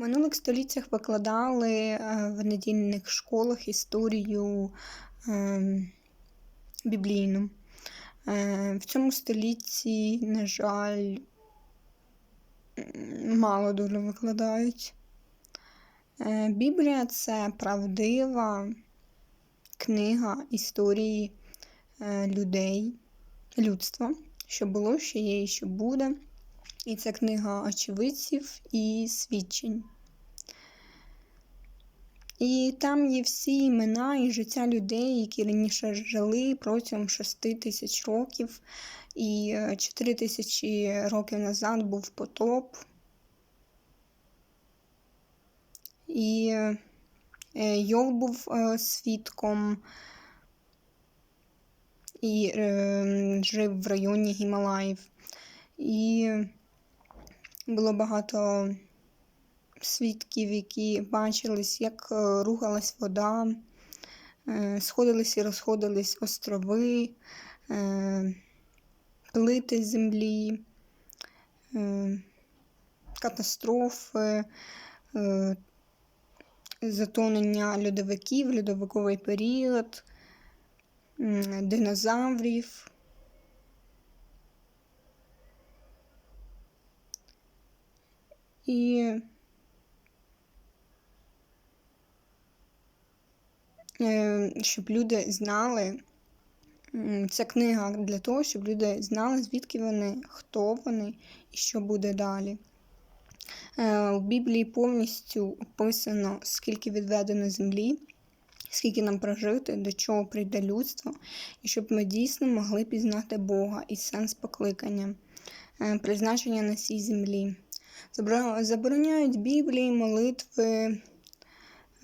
Минулих століттях викладали е, в недільних школах історію е, біблійну. Е, В цьому столітті, на жаль, мало дуже викладають. Е, Біблія це правдива книга історії людей, людства, що було, що є і що буде. І це книга очевидців і свідчень. І там є всі імена і життя людей, які раніше жили протягом 6 тисяч років. І 4 тисячі років назад був потоп. І е, Йов був е, свідком і е, жив в районі Гімалаїв. І було багато свідків, які бачились, як е, рухалась вода, е, сходились і розходились острови, е, плити землі, катастрофи, затонення льодовиків, льодовиковий період, динозаврів. І е, щоб люди знали, ця книга для того, щоб люди знали, звідки вони, хто вони і що буде далі. Е, У Біблії повністю описано, скільки відведено землі, скільки нам прожити, до чого прийде людство, і щоб ми дійсно могли пізнати Бога і сенс покликання, е, призначення на цій землі. Забороняють Біблії, молитви,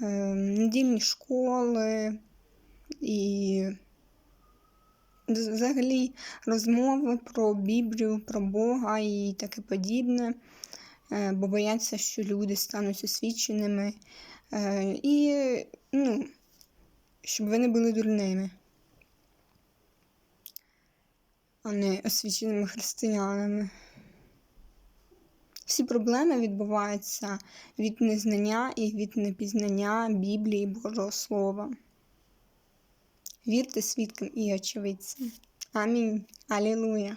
е, недільні школи і взагалі розмови про Біблію, про Бога і таке подібне, е, бо бояться, що люди стануть освіченими. е, І ну, щоб вони були дурними, а не освіченими християнами. Всі проблеми відбуваються від незнання і від непізнання Біблії Божого Слова. Вірте свідкам і очевидцям. Амінь. Алілуя.